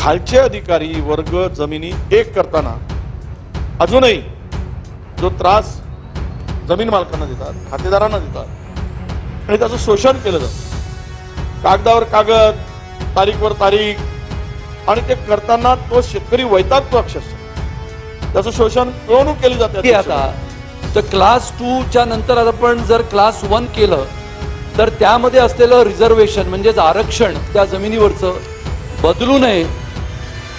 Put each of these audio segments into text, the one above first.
खालचे अधिकारी वर्ग जमिनी एक करताना अजूनही जो त्रास जमीन मालकांना देतात खातेदारांना देतात आणि त्याचं शोषण केलं जातं. कागदावर कागद तारीखवर तारीख आणि ते करताना तो शेतकरी वैतागतो अक्षरशः. त्याचं शोषण पिळवणूक केली जाते आता तर क्लास टू च्या नंतर आता आपण जर क्लास वन केलं तर त्यामध्ये असलेलं रिझर्वेशन म्हणजेच आरक्षण त्या जमिनीवरचं बदलू नये.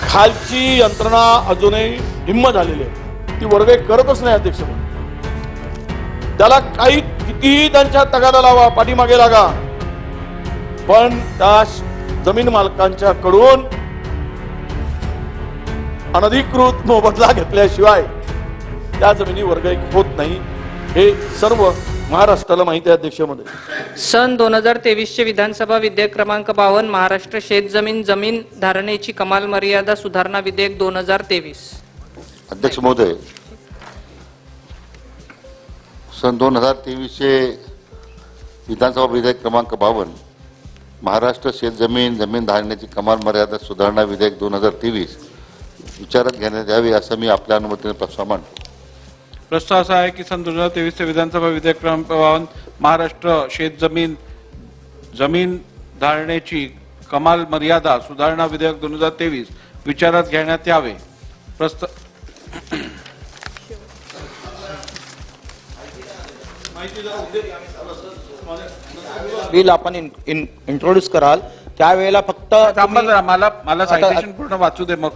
खालची यंत्रणा अजूनही हिम्म झालेली आहे. ती वर्गे करतच नाही अध्यक्ष त्याला काही कितीही त्यांच्या तगादा लावा पाठीमागे लागा. पण त्या जमीन मालकांच्या कडून अनधिकृत मोबदला घेतल्याशिवाय त्या जमिनी वर्ग होत नाही. हे सर्व महाराष्ट्राला माहिती आहे अध्यक्षमध्ये. सन दोन हजार तेवीसचे विधानसभा विधेयक क्रमांक बावन्न महाराष्ट्र शेतजमीन जमीन धारणेची कमाल मर्यादा सुधारणा विधेयक दोन हजार तेवीस. अध्यक्ष महोदय सन दोन हजार तेवीसचे विधानसभा विधेयक क्रमांक बावन्न महाराष्ट्र शेतजमीन जमीन धारण्याची कमाल मर्यादा सुधारणा विधेयक दोन हजार तेवीस विचारात घेण्यात यावे असं मी आपल्या अनुमतीने प्रस्ताव मांडतो. प्रस्ताव असा आहे की सन दोन हजार तेवीसचे विधानसभा विधेयक क्रमांक महाराष्ट्र शेतजमीन जमीन धारणेची कमाल मर्यादा सुधारणा विधेयक दोन हजार तेवीस विचारात घेण्यात यावे. बिल आपण इंट्रोड्यूस कराल. त्यावेळेला फक्त मला मला सायटेशन पूर्ण वाचू दे मग.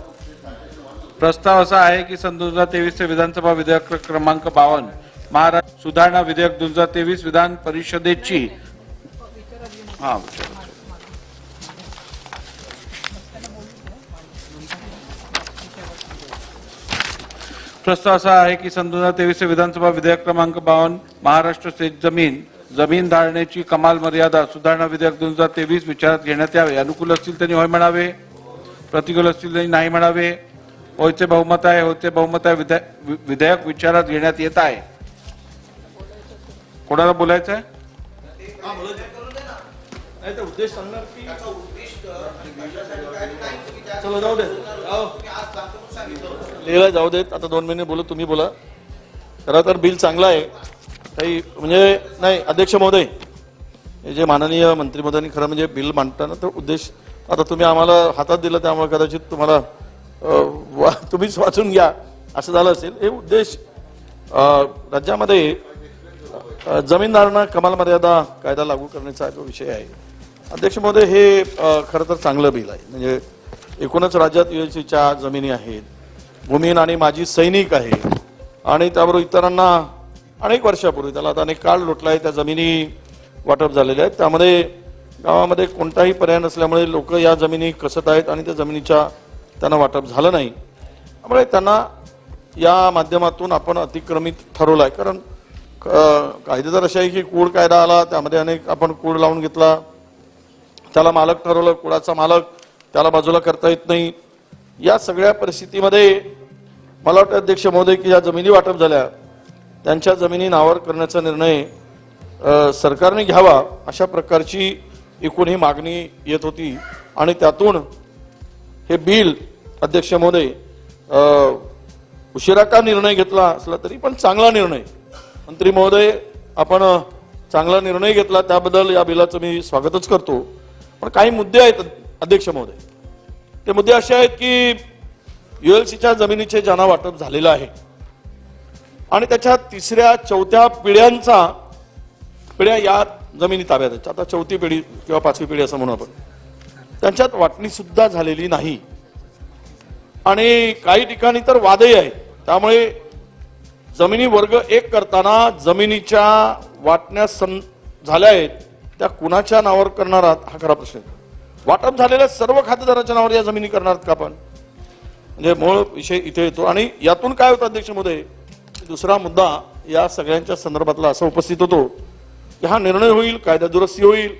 प्रस्ताव असा आहे की सन दोन हजार तेवीसचे विधानसभा विधेयक क्रमांक बावन्न महाराष्ट्र सुधारणा विधेयक दोन हजार तेवीस विधान परिषदेची हा. प्रस्ताव असा आहे की सन दोन हजार तेवीसचे विधानसभा विधेयक क्रमांक बावन्न महाराष्ट्र शेत जमीन जमीन धारणेची कमाल मर्यादा सुधारणा विधेयक दोन हजार तेवीस विचारात घेण्यात यावे. अनुकूल असतील त्यांनी होय म्हणावे. प्रतिकूल असतील त्यांनी नाही म्हणावे. होयचे बहुमत आहे होयचे बहुमत आहे विधेयक विचारात घेण्यात येत आहे. कोणाला बोलायचं आहे? चलो जाऊ दे. लिहिला जाऊ देत. आता दोन महिने बोलत तुम्ही बोला. खरं तर बिल चांगलं आहे. काही म्हणजे नाही अध्यक्ष महोदय हे जे माननीय मंत्री महोदयांनी खरं म्हणजे बिल मांडताना तर उद्देश आता तुम्ही आम्हाला हातात दिलं त्यामुळे कदाचित तुम्हाला वा- तुम्हीच वाचून घ्या. असं झालं असेल. हे उद्देश राज्यामध्ये जमीनदारांना कमाल मर्यादा कायदा लागू करण्याचा जो विषय आहे. अध्यक्ष महोदय हे खरं तर चांगलं बिल आहे. म्हणजे एकूणच राज्यात युएसीच्या जमिनी आहेत. भूमिहीन आणि माजी सैनिक आहे आणि त्याबरोबर इतरांना अनेक वर्षापूर्वी त्याला आता अनेक काळ लोटला आहे त्या जमिनी वाटप झालेल्या आहेत. त्यामध्ये गावामध्ये कोणताही पर्याय नसल्यामुळे लोक या जमिनी कसत आहेत आणि त्या जमिनीच्या त्यांना वाटप झालं नाही. त्यामुळे त्यांना या माध्यमातून आपण अतिक्रमित ठरवलं आहे कारण कायदे तर असे आहे की कूड कायदा आला त्यामध्ये अनेक आपण कूड लावून घेतला. त्याला मालक ठरवलं कुडाचा मालक त्याला बाजूला करता येत नाही. या सगळ्या परिस्थितीमध्ये मला वाटतं अध्यक्ष महोदय की ज्या जमिनी वाटप झाल्या त्यांच्या जमिनी नावावर करण्याचा निर्णय सरकारने घ्यावा अशा प्रकारची एकूण ही मागणी येत होती. आणि त्यातून हे बिल अध्यक्ष महोदय उशिरा का निर्णय घेतला असला तरी पण चांगला निर्णय. मंत्री महोदय आपण चांगला निर्णय घेतला त्याबद्दल या बिलाचं मी स्वागतच करतो. पण काही मुद्दे आहेत अध्यक्ष महोदय. ते मुद्दे असे आहेत की युएलसीच्या जमिनीचे ज्यांना वाटप झालेलं आहे आणि त्याच्या तिसऱ्या चौथ्या पिढ्यांचा पिढ्या या जमिनी ताब्यात आहेत. आता चौथी पिढी किंवा पाचवी पिढी असं म्हणू आपण. त्यांच्यात वाटणी सुद्धा झालेली नाही. आणि काही ठिकाणी तर वादही आहे. त्यामुळे जमिनी वर्ग एक करताना जमिनीच्या वाटण्या सं झाल्या आहेत त्या कुणाच्या नावावर करणार आहात हा खरा प्रश्न वाटप झालेल्या सर्व खातेदाराच्या नावावर या जमिनी करणार का आपण? म्हणजे मूळ विषय इथे येतो. आणि यातून काय होतं अध्यक्ष महोदय दुसरा मुद्दा या सगळ्यांच्या संदर्भातला असा उपस्थित होतो की हा निर्णय होईल कायदा दुरुस्ती होईल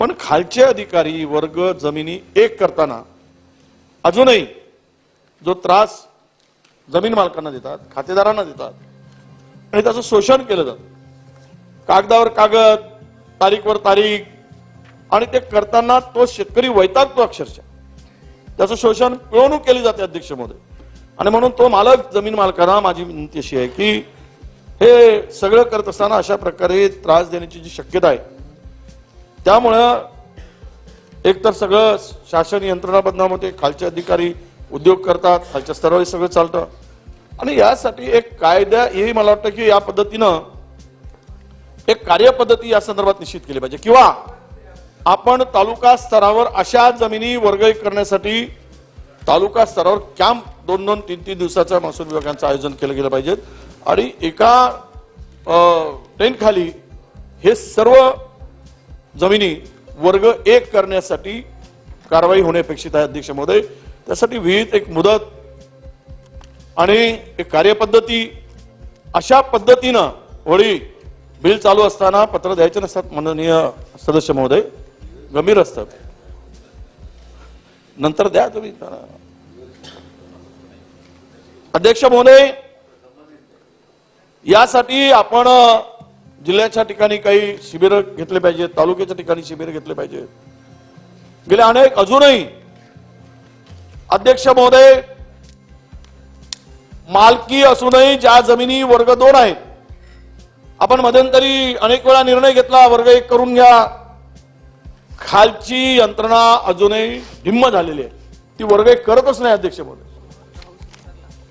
पण खालचे अधिकारी वर्ग जमिनी एक करताना अजूनही जो त्रास जमीन मालकांना देतात खातेदारांना देतात आणि त्याचं शोषण केलं जातं. कागदावर कागद तारीखवर तारीख आणि ते करताना तो शेतकरी वैतागतो अक्षरशः. त्याचं शोषण पिळवणूक केली जाते अध्यक्ष महोदय आणि म्हणून तो मालक जमीन मालकांना माझी विनंती अशी आहे की हे सगळं करत असताना अशा प्रकारे त्रास देण्याची जी शक्यता आहे त्यामुळं एकतर सगळं शासन यंत्रणा बदनाम होते खालचे अधिकारी उद्योग करतात खालच्या स्तरावर हे सगळं चालतं. आणि यासाठी एक कायदा हे मला वाटतं की या पद्धतीनं एक कार्यपद्धती या संदर्भात निश्चित केली पाहिजे. किंवा आपण तालुका स्तरावर अशा जमिनी वर्ग करण्यासाठी तालुका स्तरावर कॅम्प दोन दोन तीन तीन दिवसाच्या महसूल विभागांचं आयोजन केलं गेलं पाहिजे. आणि एका टेंटखाली हे सर्व जमिनी वर्ग एक करण्यासाठी कारवाई होणे अपेक्षित आहे अध्यक्ष महोदय. त्यासाठी विहित एक मुदत आणि एक कार्यपद्धती अशा पद्धतीनं होळी बिल चालू असताना पत्र द्यायचे नसतात माननीय सदस्य महोदय. गंभीर असतात. नंतर द्या तुम्ही. अध्यक्ष महोदय यासाठी आपण जिल्ह्याच्या ठिकाणी काही शिबिर घेतले पाहिजे तालुक्याच्या ठिकाणी शिबिर घेतले पाहिजे गेले अनेक अजूनही अध्यक्ष महोदय मालकी असूनही ज्या जमिनी वर्ग दोन आहेत आपण मध्यंतरी अनेक वेळा निर्णय घेतला वर्ग एक करून घ्या. खालची यंत्रणा अजूनही हिम्म झालेली आहे. ती वर्ग एक करतच नाही अध्यक्ष महोदय.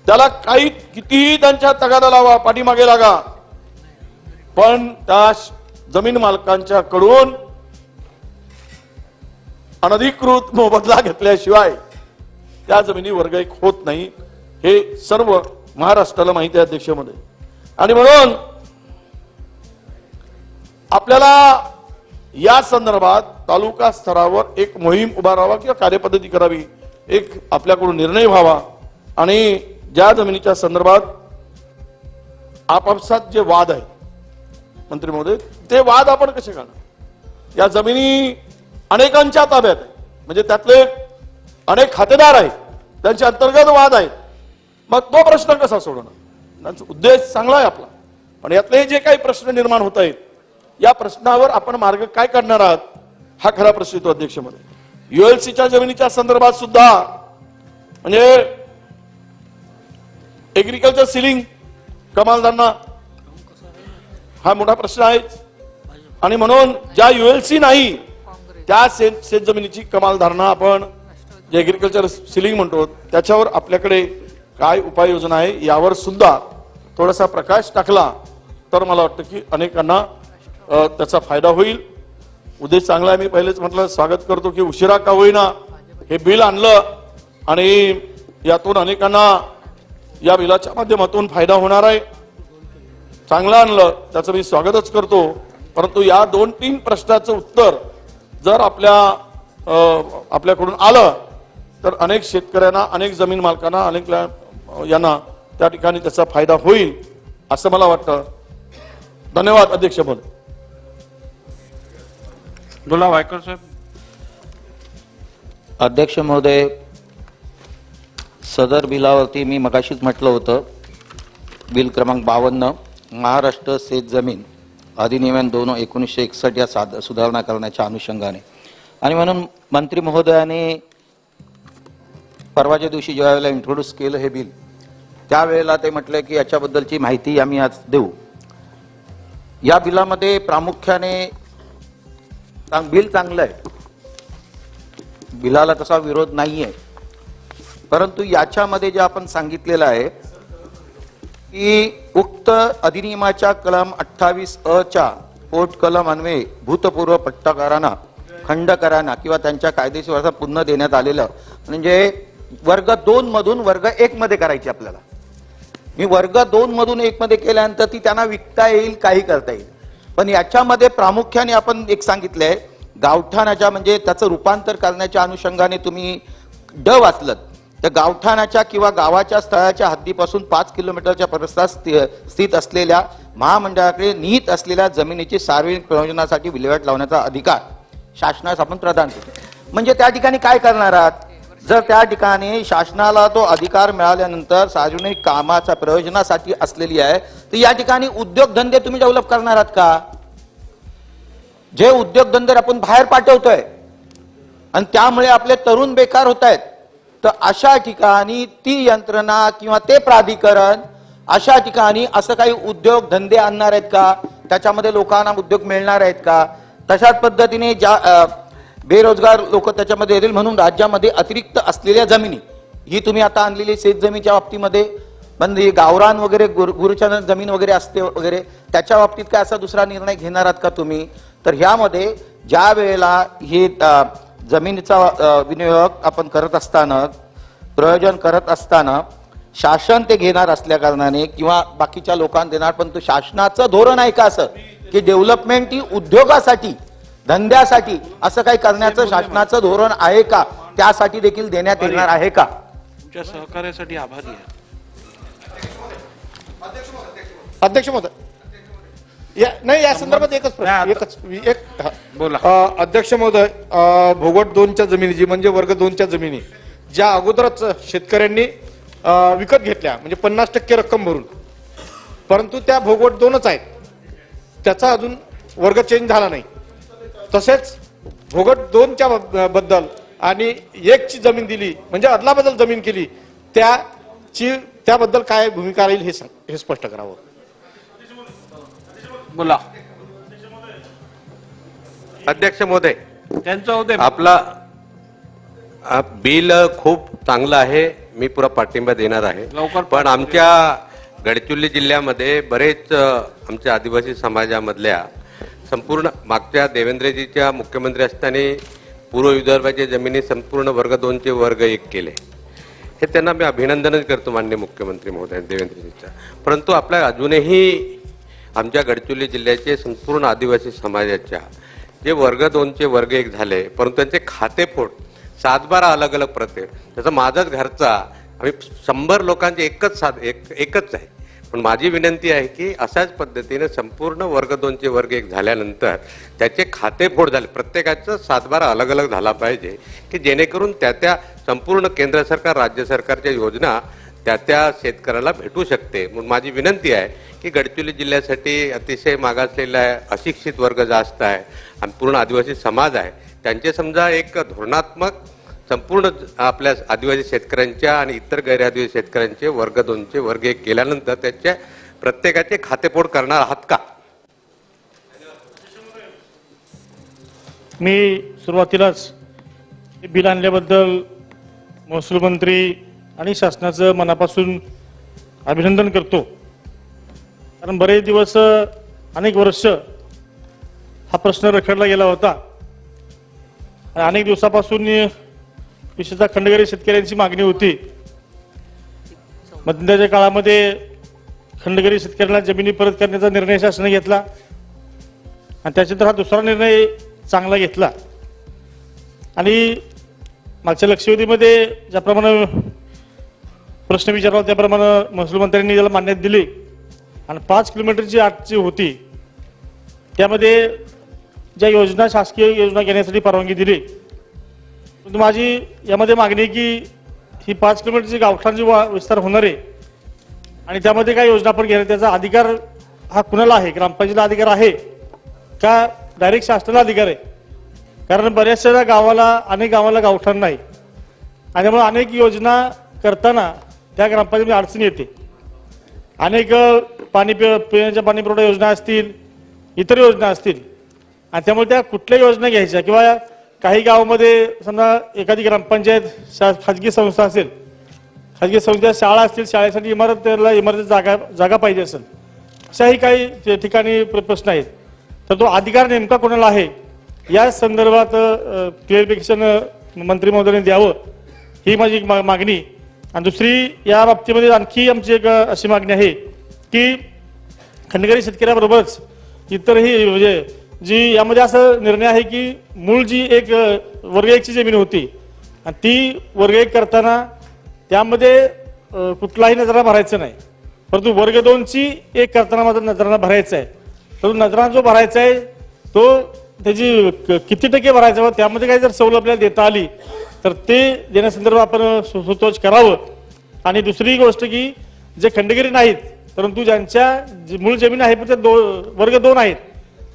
त्याला काही कितीही त्यांच्या तगादा लावा पाठीमागे लागा. पण त्या जमीन मालकांच्या कडून अनधिकृत मोबदला घेतल्याशिवाय त्या जमिनी वर्ग एक होत नाही हे सर्व महाराष्ट्राला माहिती आहे अध्यक्षमध्ये. आणि म्हणून आपल्याला या संदर्भात तालुका स्तरावर एक मोहीम उभारावा किंवा कार्यपद्धती करावी एक आपल्याकडून निर्णय व्हावा आणि ज्या जमिनीच्या संदर्भात आपापसात जे वाद आहेत मंत्री महोदय ते वाद आपण कसे काढणार या जमिनी अनेकांच्या ताब्यात आहे. म्हणजे त्यातले अनेक खातेदार आहेत त्यांचे अंतर्गत वाद आहेत. मग तो प्रश्न कसा सोडवणार? त्यांचा उद्देश चांगला आहे आपला. पण यातले जे काही प्रश्न निर्माण होत आहेत या प्रश्नावर आपण मार्ग काय काढणार आहात हा खरा प्रश्न येतो अध्यक्षमध्ये. युएलसीच्या जमिनीच्या संदर्भात सुद्धा म्हणजे एग्रिकल्चर सिलिंग कमालदारांना हा मोठा प्रश्न आहेच आणि म्हणून ज्या युएलसी नाही त्या शेत शेत जमिनीची कमाल धारणा आपण जे एग्रिकल्चर सिलिंग म्हणतो त्याच्यावर आपल्याकडे काय उपाययोजना आहे यावर सुद्धा थोडासा प्रकाश टाकला तर मला वाटतं की अनेकांना त्याचा फायदा होईल. उद्देश चांगला आहे मी पहिलेच म्हटलं स्वागत करतो की उशिरा का होईना हे बिल आणलं आणि यातून अनेकांना या बिलाच्या माध्यमातून फायदा होणार आहे. चांगलं आणलं त्याचं मी स्वागतच करतो. परंतु या दोन तीन प्रश्नाचं उत्तर जर आपल्या आपल्याकडून आलं तर अनेक शेतकऱ्यांना अनेक जमीन मालकांना अनेक यांना त्या ठिकाणी त्याचा फायदा होईल असं मला वाटतं. धन्यवाद अध्यक्ष महोदय बोला वायकर साहेब. अध्यक्ष महोदय सदर बिलावरती मी मगाशीच म्हटलं होतं बिल क्रमांक बावन्न. महाराष्ट्र शेत जमीन अधिनियम दोन एकोणीसशे एकसष्ट या साध सुधारणा करण्याच्या अनुषंगाने. आणि म्हणून मंत्री महोदयाने परवाच्या दिवशी ज्या वेळेला इंट्रोड्यूस केलं हे बिल त्यावेळेला ते म्हटलं की याच्याबद्दलची माहिती आम्ही आज देऊ. या बिलामध्ये प्रामुख्याने बिल चांगलं आहे. बिलाला तसा विरोध नाही आहे परंतु याच्यामध्ये जे आपण सांगितलेलं आहे की उक्त अधिनियमाच्या कलम अठ्ठावीस अ च्या पोट कलम अन्वये भूतपूर्व पट्टाकारांना खंडकरांना किंवा त्यांच्या कायदेशीर वारसा पुन्हा देण्यात आलेलं. म्हणजे वर्ग दोन मधून वर्ग एक मध्ये करायची आपल्याला. मी वर्ग दोन मधून एक मध्ये केल्यानंतर ती त्यांना विकता येईल काही करता येईल. पण याच्यामध्ये प्रामुख्याने आपण एक सांगितलंय गावठाणाच्या म्हणजे त्याचं रूपांतर करण्याच्या अनुषंगाने तुम्ही ड वाचलं तर गावठाणाच्या किंवा गावाच्या स्थळाच्या हद्दीपासून पाच किलोमीटरच्या परिसरात स्थित असलेल्या महामंडळाकडे निहित असलेल्या जमिनीची सार्वजनिक प्रयोजनासाठी विल्हेवाट लावण्याचा अधिकार शासनास आपण प्रदान करतो म्हणजे त्या ठिकाणी काय करणार आहात? जर त्या ठिकाणी शासनाला तो अधिकार मिळाल्यानंतर सार्वजनिक कामाच्या प्रयोजनासाठी असलेली आहे तर या ठिकाणी उद्योगधंदे तुम्ही डेव्हलप करणार आहात का? जे उद्योगधंदे आपण बाहेर पाठवतोय आणि त्यामुळे आपले तरुण बेकार होत आहेत तर अशा ठिकाणी ती यंत्रणा किंवा ते प्राधिकरण अशा ठिकाणी असं काही उद्योग धंदे आणणार आहेत का? त्याच्यामध्ये लोकांना उद्योग मिळणार आहेत का? तशाच पद्धतीने ज्या बेरोजगार लोक त्याच्यामध्ये येतील म्हणून राज्यामध्ये अतिरिक्त असलेल्या जमिनी ही तुम्ही आता आणलेली शेतजमीच्या बाबतीमध्ये म्हणजे पण गावरान वगैरे गुर गुरुचरण जमीन वगैरे असते वगैरे त्याच्या बाबतीत काय असा दुसरा निर्णय घेणार आहात का तुम्ही? तर ह्यामध्ये ज्या वेळेला हे जमिनीचा विनियोग आपण करत असताना प्रयोजन करत असताना शासन ते घेणार असल्या कारणाने किंवा बाकीच्या लोकांना देणार पण तो शासनाचं धोरण आहे का असं? की डेव्हलपमेंट ही उद्योगासाठी धंद्यासाठी असं काही करण्याचं शासनाचं धोरण आहे का? त्यासाठी देखील देण्यात येणार आहे का? तुमच्या सहकार्यासाठी आभारी आहे. अध्यक्ष महोदय. या नाही या संदर्भात एकच प्रश्न एकच एक. बोला. अध्यक्ष महोदय भोगट दोनच्या जमिनी जी म्हणजे वर्ग दोनच्या जमिनी ज्या अगोदरच शेतकऱ्यांनी विकत घेतल्या म्हणजे पन्नास टक्के रक्कम भरून परंतु त्या भोगवट दोनच आहेत त्याचा अजून वर्ग चेंज झाला नाही तसेच भोगट दोनच्या बद- बद्दल आणि एकची जमीन दिली म्हणजे अदलाबदल जमीन केली त्याची त्याबद्दल काय भूमिका राहील हे सांग- हे स्पष्ट करावं बोला. अध्यक्ष महोदय त्यांचं होते आपला बिल खूप चांगलं आहे मी पुरा पाठिंबा देणार आहे. लवकर पण आमच्या गडचिरोली जिल्ह्यामध्ये बरेच आमच्या आदिवासी समाजामधल्या संपूर्ण मागच्या देवेंद्रजीच्या मुख्यमंत्री असताना पूर्व विदर्भाच्या जमिनी संपूर्ण वर्ग दोनचे वर्ग एक केले. हे त्यांना मी अभिनंदनच करतो मान्य मुख्यमंत्री महोदय देवेंद्रजीचा. परंतु आपल्या अजूनही आमच्या गडचिरोली जिल्ह्याचे संपूर्ण आदिवासी समाजाच्या जे वर्ग दोनचे वर्ग एक झाले परंतु त्यांचे खातेफोड सातबारा अलग अलग प्रत्येक त्याचा माझाच घरचा आम्ही शंभर लोकांचे एकच साध एक एकच आहे. पण माझी विनंती आहे की अशाच पद्धतीने संपूर्ण वर्ग दोनचे वर्ग एक झाल्यानंतर त्याचे खातेफोड झाले. प्रत्येकाचं सातबारा अलग अलग झाला पाहिजे की जेणेकरून त्या त्या संपूर्ण केंद्र सरकार राज्य सरकारच्या योजना त्या त्या शेतकऱ्याला भेटू शकते. म्हणून माझी विनंती आहे की गडचिरोली जिल्ह्यासाठी अतिशय मागासलेला आहे अशिक्षित वर्ग जास्त आहे आणि पूर्ण आदिवासी समाज आहे. त्यांचे समजा एक धोरणात्मक संपूर्ण आपल्या आदिवासी शेतकऱ्यांच्या आणि इतर गैरआदिवासी शेतकऱ्यांचे वर्ग दोनचे वर्ग एक केल्यानंतर त्याच्या प्रत्येकाचे खातेपोड करणार आहात का? मी सुरुवातीलाच बिल आणल्याबद्दल महसूल मंत्री आणि शासनाचं मनापासून अभिनंदन करतो. कारण बरेच दिवस अनेक वर्ष हा प्रश्न रखडला गेला होता. आणि अनेक दिवसापासून विशेषतः खंडगरी शेतकऱ्यांची मागणी होती. मध्यंतराच्या काळामध्ये खंडगरी शेतकऱ्यांना जमिनी परत करण्याचा निर्णय शासनाने घेतला. आणि त्याच्यानंतर हा दुसरा निर्णय चांगला घेतला. आणि मागच्या लक्षवेधीमध्ये ज्याप्रमाणे प्रश्न विचारला त्याप्रमाणे महसूल मंत्र्यांनी त्याला मान्यता दिली आणि पाच किलोमीटरची आठची होती त्यामध्ये ज्या योजना शासकीय योजना घेण्यासाठी परवानगी दिली. परंतु माझी यामध्ये मागणी की ही पाच किलोमीटरची गावठाण जी वा- विस्तार होणार आहे आणि त्यामध्ये काय योजना आपण घेणार त्याचा अधिकार हा कुणाला आहे? ग्रामपंचायतीला अधिकार आहे का डायरेक्ट शासनाला अधिकार आहे? कारण बऱ्याचशा गावाला अनेक गावाला गावठाण नाही. आणि त्यामुळे अनेक योजना करताना त्या ग्रामपंचायतीमध्ये अडचणी येते. अनेक पाणी पि- पिण्याच्या पाणी पुरवठा योजना असतील इतर योजना असतील. आणि त्यामुळे त्या कुठल्या योजना घ्यायच्या? किंवा काही गावामध्ये समजा एखादी ग्रामपंचायत शा खाजगी संस्था असेल खाजगी संस्था शाळा असतील शाळेसाठी इमारत त्याला इमारती जागा जागा पाहिजे असेल अशाही काही ठिकाणी प्रश्न आहेत. तर तो अधिकार नेमका कोणाला आहे? या संदर्भात क्लिअरिफिकेशन मंत्री महोदयांनी द्यावं ही माझी एक मा- मागणी. आणि दुसरी या बाबतीमध्ये आणखी आमची एक अशी मागणी आहे की खंडकरी शेतकऱ्याबरोबरच इतरही म्हणजे जी यामध्ये असं निर्णय आहे की मूळ जी एक वर्ग एकची जमीन होती आणि ती वर्ग एक करताना त्यामध्ये कुठलाही नजरा भरायचं नाही. परंतु वर्ग दोनची एक करताना माझा नजराना भरायचा आहे. परंतु नजराना जो भरायचा आहे तो त्याची क- किती टक्के भरायचा व त्यामध्ये काही जर सवलत आपल्याला देता आली तर ते देण्यासंदर्भात आपण सुतोच करावं. आणि दुसरी गोष्ट की जे खंडगिरी नाहीत परंतु ज्यांच्या जी मूळ जमीन आहे पण ते दो वर्ग दोन आहेत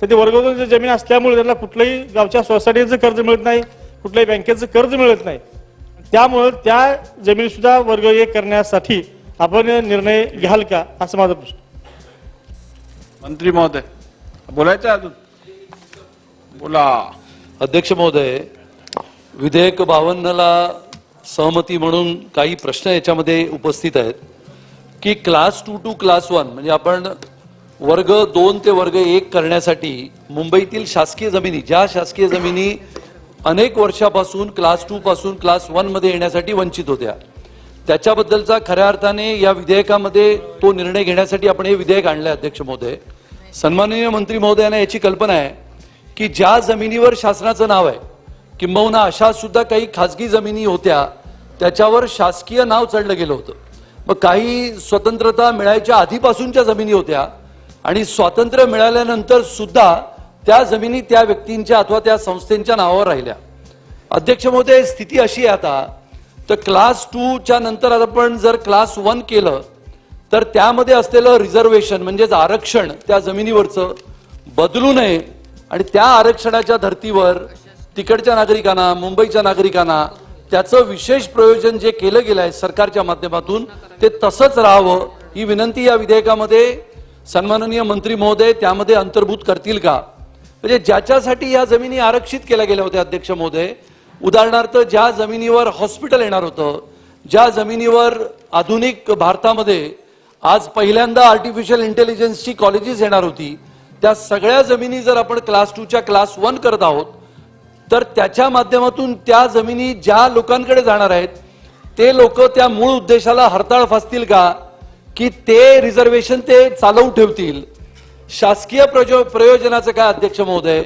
तर ते वर्ग दोन जमीन असल्यामुळे त्यांना कुठलंही गावच्या सोसायटीचं कर्ज मिळत नाही कुठल्याही बँकेचं कर्ज मिळत नाही. त्यामुळं त्या जमिनी सुद्धा वर्ग एक करण्यासाठी आपण निर्णय घ्याल का? असं माझा प्रश्न. मंत्री महोदय बोलायचं अजून? बोला. अध्यक्ष महोदय विधेयक बावन्नला सहमती म्हणून काही प्रश्न याच्यामध्ये उपस्थित आहेत की class two to class one म्हणजे आपण वर्ग दोन ते वर्ग एक करण्यासाठी मुंबईतील शासकीय जमिनी ज्या शासकीय जमिनी अनेक वर्षापासून क्लास टू पासून क्लास वनमध्ये येण्यासाठी वंचित होत्या. त्याच्याबद्दलचा खऱ्या अर्थाने या विधेयकामध्ये तो निर्णय घेण्यासाठी आपण हे विधेयक आणलंय अध्यक्ष महोदय. सन्माननीय मंत्री महोदयांना याची कल्पना आहे की ज्या जमिनीवर शासनाचं नाव आहे किंबहुना अशा सुद्धा काही खाजगी जमिनी होत्या त्याच्यावर शासकीय नाव चढलं गेलं होतं. मग काही स्वतंत्रता मिळायच्या आधीपासूनच्या जमिनी होत्या आणि स्वातंत्र्य मिळाल्यानंतर सुद्धा त्या जमिनी त्या व्यक्तींच्या अथवा त्या संस्थेच्या नावावर राहिल्या. अध्यक्ष महोदय स्थिती अशी आहे आता. तर क्लास टूच्या नंतर आपण जर क्लास वन केलं तर त्यामध्ये असलेलं रिझर्वेशन म्हणजेच आरक्षण त्या जमिनीवरचं बदलू नये आणि त्या आरक्षणाच्या धर्तीवर तिकडच्या नागरिकांना मुंबईच्या नागरिकांना त्याचं विशेष प्रयोजन जे केलं गेलं आहे सरकारच्या माध्यमातून ते तसंच राहावं ही विनंती या विधेयकामध्ये सन्माननीय मंत्री महोदय त्यामध्ये अंतर्भूत करतील का? म्हणजे ज्याच्यासाठी या जमिनी आरक्षित केल्या गेल्या होत्या अध्यक्ष महोदय उदाहरणार्थ ज्या जमिनीवर हॉस्पिटल येणार होतं ज्या जमिनीवर आधुनिक भारतामध्ये आज पहिल्यांदा आर्टिफिशियल इंटेलिजन्सची कॉलेजेस येणार होती त्या सगळ्या जमिनी जर आपण क्लास टूच्या क्लास वन करत आहोत तर त्याच्या माध्यमातून त्या जमिनी ज्या लोकांकडे जाणार आहेत ते लोक त्या मूळ उद्देशाला हरताळ फासतील का? की ते रिझर्वेशन ते चालवू ठेवतील? शासकीय प्रजो प्रयोजनाचं काय अध्यक्ष महोदय?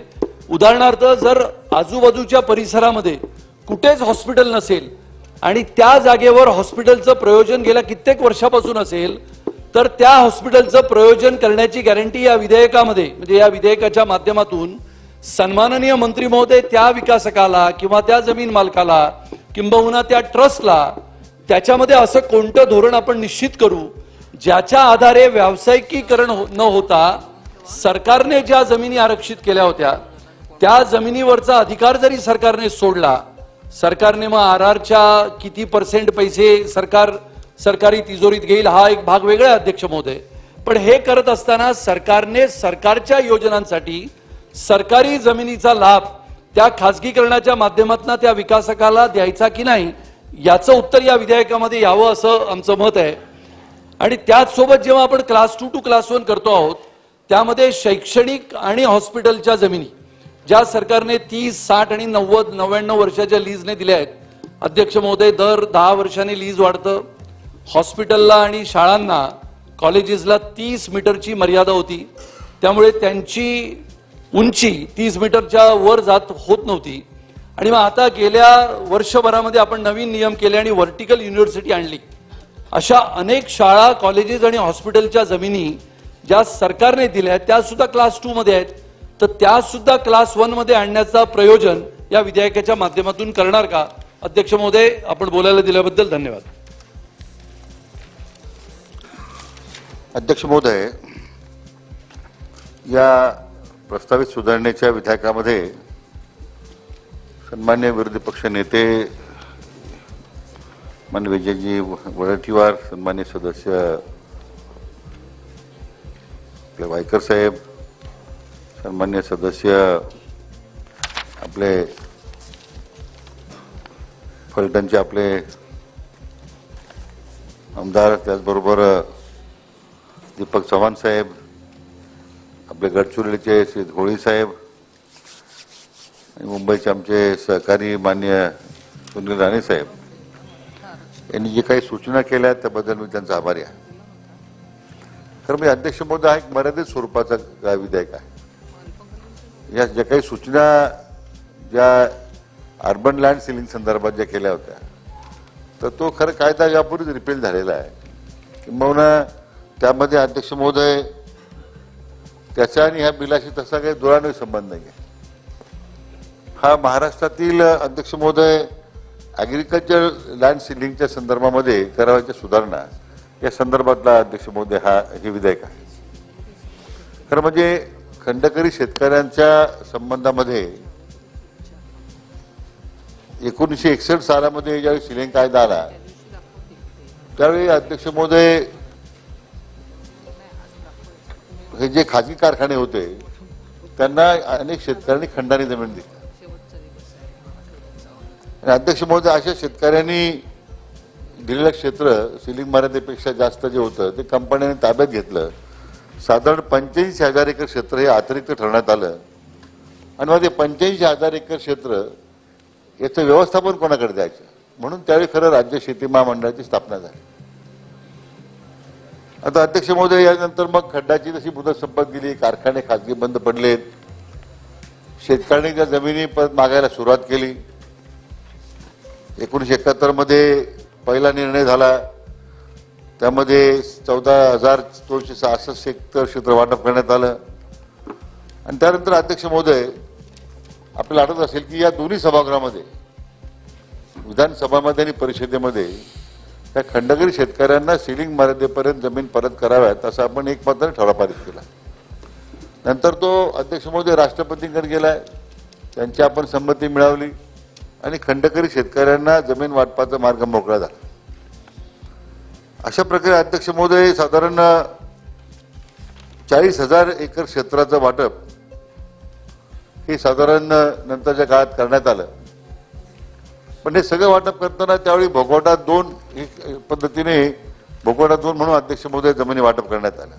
उदाहरणार्थ जर आजूबाजूच्या परिसरामध्ये कुठेच हॉस्पिटल नसेल आणि त्या जागेवर हॉस्पिटलचं प्रयोजन गेल्या कित्येक वर्षापासून असेल तर त्या हॉस्पिटलचं प्रयोजन करण्याची गॅरंटी या विधेयकामध्ये म्हणजे या विधेयकाच्या माध्यमातून सन्माननीय मंत्री महोदय त्या विकासकाला किंवा त्या जमीन मालकाला किंबहुना त्या ट्रस्टला त्याच्यामध्ये असं कोणतं धोरण आपण निश्चित करू ज्याच्या आधारे व्यावसायिकीकरण हो- न होता सरकारने ज्या जमिनी आरक्षित केल्या होत्या त्या जमिनीवरचा अधिकार जरी सरकारने सोडला सरकारने मग आर आरच्या किती पर्सेंट पैसे सरकार सरकारी तिजोरीत घेईल हा एक भाग वेगळा अध्यक्ष महोदय. पण हे करत असताना सरकारने सरकारच्या योजनांसाठी सरकारी जमिनीचा लाभ त्या खाजगीकरणाच्या माध्यमातून त्या विकासकाला द्यायचा की नाही याचं उत्तर या विधेयकामध्ये यावं असं आमचं मत आहे. आणि त्याचसोबत जेव्हा आपण class two to class one करतो आहोत त्यामध्ये शैक्षणिक आणि हॉस्पिटलच्या जमिनी ज्या सरकारने तीस साठ आणि नव्वद नव्याण्णव वर्षाच्या लीजने दिल्या आहेत. अध्यक्ष महोदय दर दहा वर्षांनी लीज वाढतं. हॉस्पिटलला आणि शाळांना कॉलेजेसला तीस मीटरची मर्यादा होती. त्यामुळे त्यांची उंची तीस मीटरच्या वर जात होत नव्हती. आणि मग आता गेल्या वर्षभरामध्ये आपण नवीन नियम केले आणि व्हर्टिकल युनिव्हर्सिटी आणली. अशा अनेक शाळा कॉलेजेस आणि हॉस्पिटलच्या जमिनी ज्या सरकारने दिल्या आहेत त्या सुद्धा क्लास टू मध्ये आहेत. तर त्या सुद्धा क्लास वनमध्ये आणण्याचा प्रयोजन या विधेयकाच्या माध्यमातून करणार का? अध्यक्ष महोदय आपण बोलायला दिल्याबद्दल धन्यवाद. अध्यक्ष महोदय या प्रस्तावित सुधारणेच्या विधेयकामध्ये सन्मान्य विरोधी पक्ष नेते मान्य विजयजी वडटीवार सन्मान्य सदस्य आपले वायकर साहेब सन्मान्य सदस्य आपले फलटणचे आपले आमदार त्याचबरोबर दीपक चव्हाण साहेब आपले गडचिरोलीचे श्री धोळी साहेब आणि मुंबईचे आमचे सहकारी मान्य सुनील राणे साहेब. यांनी जे काही सूचना केल्या आहेत त्याबद्दल मी त्यांचा आभारी आहे. खरं म्हणजे अध्यक्ष महोदय हा एक मर्यादित स्वरूपाचा विधेयक आहे. या ज्या काही सूचना ज्या अर्बन लँड सिलिंग संदर्भात ज्या केल्या होत्या तर तो खरं कायदा यापूर्वीच रिपेल झालेला आहे. किंबहुना त्यामध्ये अध्यक्ष महोदय त्याचा आणि ह्या बिलाशी तसा काही दुरान्वय संबंध नाही आहे हा महाराष्ट्रातील अध्यक्ष महोदय ॲग्रिकल्चर लँड सिलिंगच्या संदर्भामध्ये करावयाच्या सुधारणा या संदर्भातला अध्यक्ष महोदय हा हे विधेयक आहे. खरं म्हणजे खंडकरी शेतकऱ्यांच्या संबंधामध्ये एकोणीसशे एकसष्ट सालामध्ये ज्यावेळी सिलिंग कायदा आला त्यावेळी अध्यक्ष महोदय हे जे खाजगी कारखाने होते त्यांना अनेक शेतकऱ्यांनी खंडाने जमीन दिली. आणि अध्यक्ष महोदय अशा शेतकऱ्यांनी दिलेलं क्षेत्र सिलिंग मर्यादेपेक्षा जास्त जे होतं ते कंपन्यांनी ताब्यात घेतलं. साधारण पंच्याऐंशी हजार एकर क्षेत्र हे अतिरिक्त ठरवण्यात आलं. आणि मग ते पंच्याऐंशी हजार एकर क्षेत्र याचं व्यवस्थापन कोणाकडे द्यायचं? म्हणून त्यावेळी खरं राज्य शेती महामंडळाची स्थापना झाली. आता अध्यक्ष महोदय यानंतर मग खड्डाची तशी मुदत संपत गेली कारखाने खाजगी बंद पडलेत. शेतकऱ्यांनी त्या जमिनी परत मागायला सुरुवात केली. एकोणीसशे एकाहत्तरमध्ये पहिला निर्णय झाला. त्यामध्ये चौदा हजार दोनशे सहासष्ट हेक्टर क्षेत्र वाटप करण्यात आलं. आणि त्यानंतर अध्यक्ष महोदय आपल्याला आठवत असेल की या दोन्ही सभागृहामध्ये विधानसभामध्ये आणि परिषदेमध्ये त्या खंडकरी शेतकऱ्यांना सिलिंग मर्यादेपर्यंत जमीन परत कराव्यात असं आपण एकमात्र ठराव पारित केला. नंतर तो अध्यक्ष महोदय राष्ट्रपतींकडे गेलाय त्यांची आपण संमती मिळवली आणि खंडकरी शेतकऱ्यांना जमीन वाटपाचा मार्ग मोकळा झाला. अशा प्रकारे अध्यक्ष महोदय साधारण चाळीस हजार एकर क्षेत्राचं वाटप हे साधारण नंतरच्या काळात करण्यात आलं. पण हे सगळं वाटप करताना त्यावेळी भोगवटा दोन एक पद्धतीने भोगवटा दोन म्हणून अध्यक्ष महोदय जमिनी वाटप करण्यात आलं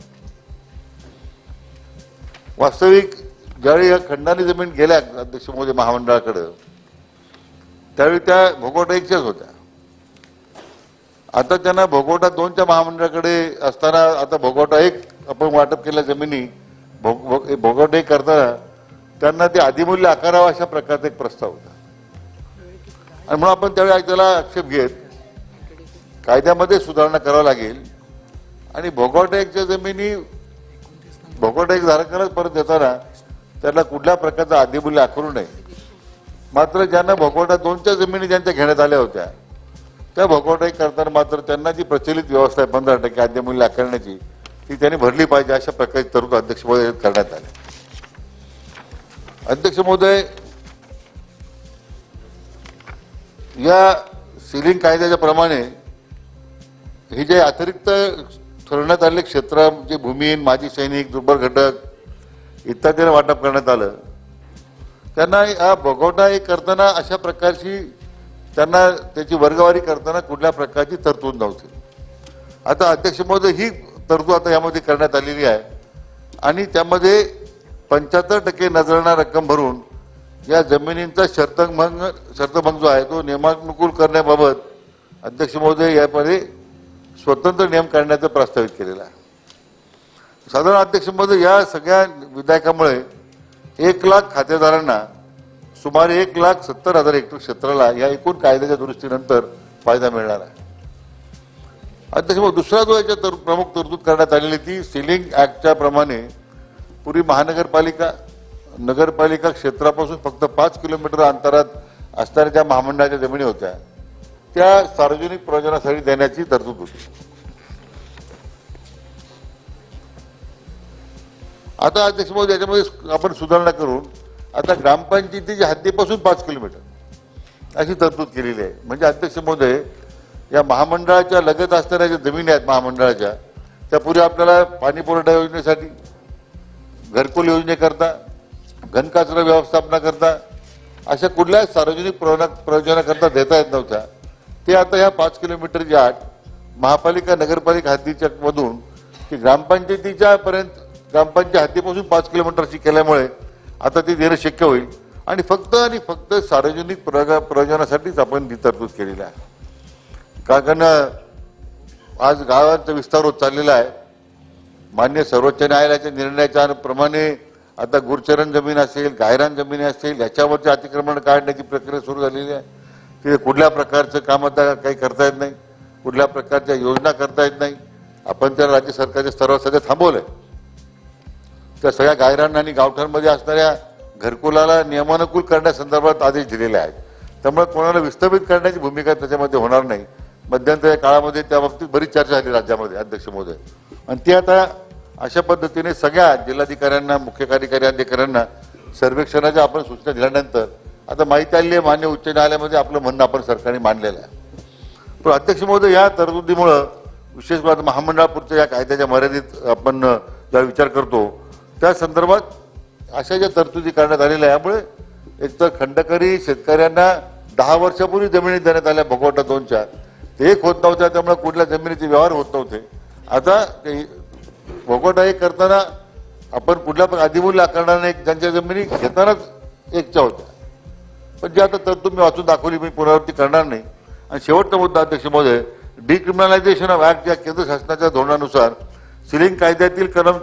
वास्तविक ज्यावेळी या खंडाने जमीन गेल्या अध्यक्ष महोदय महामंडळाकडं त्यावेळी त्या भोगवटा एकच्याच होत्या. आता त्यांना भोगवटा दोनच्या महामंडळाकडे असताना आता भोगवटा एक आपण वाटप केल्या जमिनी भोग- भोगवटा एक करताना त्यांना ते अधिमूल्य आकारावं अशा प्रकारचा एक प्रस्ताव होता. आणि म्हणून आपण त्यावेळी त्याला आक्षेप घेत कायद्यामध्ये सुधारणा करावं लागेल. आणि भोगवटा एकच्या जमिनी भोगवटा एक धारकालाच परत देताना त्याला कुठल्या प्रकारचा आदिमूल्य आकारू नये. मात्र ज्यांना भोगवटा दोनच्या जमिनी ज्यांच्या घेण्यात आल्या होत्या त्या भोगवटा एक करताना मात्र त्यांना जी प्रचलित व्यवस्था आहे पंधरा टक्के आद्यमूल्य आकारण्याची ती त्यांनी भरली पाहिजे अशा प्रकारची तरतूद अध्यक्ष महोदय करण्यात आली. अध्यक्ष महोदय या सिलिंग कायद्याच्या प्रमाणे हे जे अतिरिक्त ठरवण्यात आलेले क्षेत्र जे भूमिहीन माजी सैनिक दुर्बल घटक इत्यादींना वाटप करण्यात आलं. त्यांना हा भोगवटा हे करताना अशा प्रकारची त्यांना त्याची वर्गवारी करताना कुठल्या प्रकारची तरतूद नव्हती. आता अध्यक्ष महोदय ही तरतूद आता यामध्ये करण्यात आलेली आहे. आणि त्यामध्ये पंच्याहत्तर टक्के नजरांना रक्कम भरून या जमिनींचा शर्तभंग शर्तभंग जो आहे तो नियमानुकूल करण्याबाबत अध्यक्ष महोदय यामध्ये स्वतंत्र नियम काढण्याचं प्रस्तावित केलेला आहे. साधारण अध्यक्ष महोदय या सगळ्या विधेयकामुळे एक लाख खातेदारांना सुमारे एक लाख सत्तर हजार हेक्टर क्षेत्राला या एकूण कायद्याच्या दुरुस्तीनंतर फायदा मिळणार आहे. अध्यक्ष महोदय, दुसरा जो याच्या तर, प्रमुख तरतूद करण्यात आलेली ती सिलिंग ऍक्टच्या प्रमाणे पूर्वी महानगरपालिका नगरपालिका क्षेत्रापासून फक्त पाच किलोमीटर अंतरात असणाऱ्या ज्या महामंडळाच्या जमिनी होत्या त्या सार्वजनिक प्रयोजनासाठी देण्याची तरतूद होती. आता अध्यक्ष महोदय याच्यामध्ये आपण सुधारणा करून आता ग्रामपंचायतीच्या हद्दीपासून पाच किलोमीटर अशी तरतूद केलेली आहे. म्हणजे अध्यक्ष महोदय या महामंडळाच्या लगत असणाऱ्या ज्या जमिनी आहेत महामंडळाच्या त्या आपल्याला पाणी पुरवठा योजनेसाठी घरकुल योजनेकरता घनकचरा व्यवस्थापनाकरता अशा कुठल्याच सार्वजनिक प्रयोजनाकरता देता येत नव्हत्या. ते आता ह्या पाच किलोमीटरच्या आठ महापालिका नगरपालिका हद्दीच्या मधून ती ग्रामपंचायतीच्या पर्यंत ग्रामपंचायत हद्दीपासून पाच किलोमीटरची केल्यामुळे आता ते देणं शक्य होईल. आणि फक्त आणि फक्त सार्वजनिक प्रयोग- प्रयोजनासाठीच आपण ती तरतूद केलेली आहे. कारण आज गावांचा विस्तार होत चाललेला आहे. मान्य सर्वोच्च न्यायालयाच्या निर्णयाच्या प्रमाणे आता गुरचरण जमीन असेल गायरान जमिनी असेल याच्यावरचे अतिक्रमण काढण्याची प्रक्रिया सुरू झालेली आहे. तिथे कुठल्या प्रकारचं काम आता काही करता येत नाही कुठल्या प्रकारच्या योजना करता येत नाही. आपण त्या राज्य सरकारच्या स्तरावर सध्या थांबवलंय. त्या सगळ्या गायरान आणि गावठांमध्ये असणाऱ्या घरकुलाला नियमानुकूल करण्यासंदर्भात आदेश दिलेले आहेत. त्यामुळे कोणाला विस्थापित करण्याची भूमिका त्याच्यामध्ये होणार नाही. मध्यंतरी काळामध्ये त्या बाबतीत बरीच चर्चा झाली राज्यामध्ये अध्यक्ष महोदय. आणि ती आता अशा पद्धतीने सगळ्या जिल्हाधिकाऱ्यांना मुख्य कार्यकारी अधिकाऱ्यांना सर्वेक्षणाच्या आपण सूचना दिल्यानंतर आता माहिती आली आहे मान्य उच्च न्यायालयामध्ये आपलं म्हणणं आपण सरकारने मांडलेलं आहे. पण अध्यक्ष महोदय या तरतुदीमुळं विशेष करून आता महामंडळापुरच्या या कायद्याच्या मर्यादित आपण ज्या विचार करतो त्या संदर्भात अशा ज्या तरतुदी करण्यात आलेल्या आहे यामुळे एकतर खंडकरी शेतकऱ्यांना दहा वर्षापूर्वी जमिनी देण्यात आल्या भगवटा दोनच्या. ते एक होत नव्हत्या त्यामुळे कुठल्या जमिनीचे व्यवहार होत नव्हते. आता भगवटा एक करताना आपण कुठल्या पण अधिमूल्य आकारणाने एक ज्यांच्या जमिनी घेतानाच एकच्या होत्या. पण जे आता तरतूद मी वाचून दाखवली मी पुनरावृत्ती करणार नाही. आणि शेवटचा मुद्दा अध्यक्ष महोदय डिक्रिमिनलायझेशन ऑफ ऍक्ट या केंद्र शासनाच्या धोरणानुसार सिलिंग कायद्यातील कलम